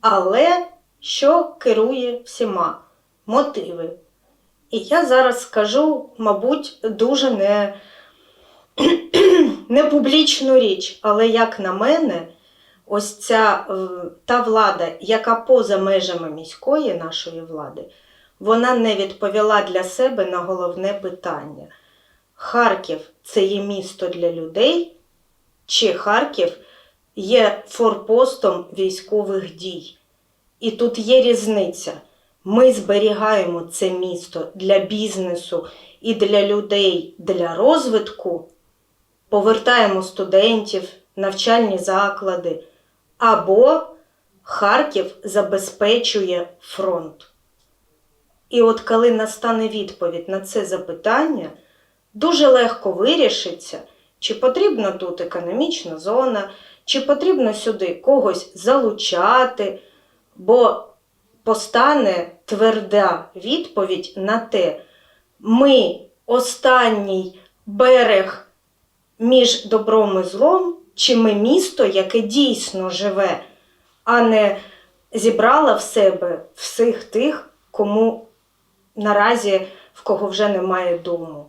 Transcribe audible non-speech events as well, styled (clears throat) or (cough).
Але що керує всіма? Мотиви. І я зараз скажу, мабуть, дуже не, (clears throat) не публічну річ, але як на мене, ось ця е, та влада, яка поза межами міської нашої влади, вона не відповіла для себе на головне питання. Харків це є місто для людей, чи Харків є форпостом військових дій. І тут є різниця. Ми зберігаємо це місто для бізнесу і для людей для розвитку, повертаємо студентів, навчальні заклади, або Харків забезпечує фронт. І от коли настане відповідь на це запитання, дуже легко вирішиться, чи потрібна тут економічна зона, чи потрібно сюди когось залучати, бо постане тверда відповідь на те, ми останній берег між добром і злом, чи ми місто, яке дійсно живе, а не зібрала в себе всіх тих, кому наразі в кого вже немає дому.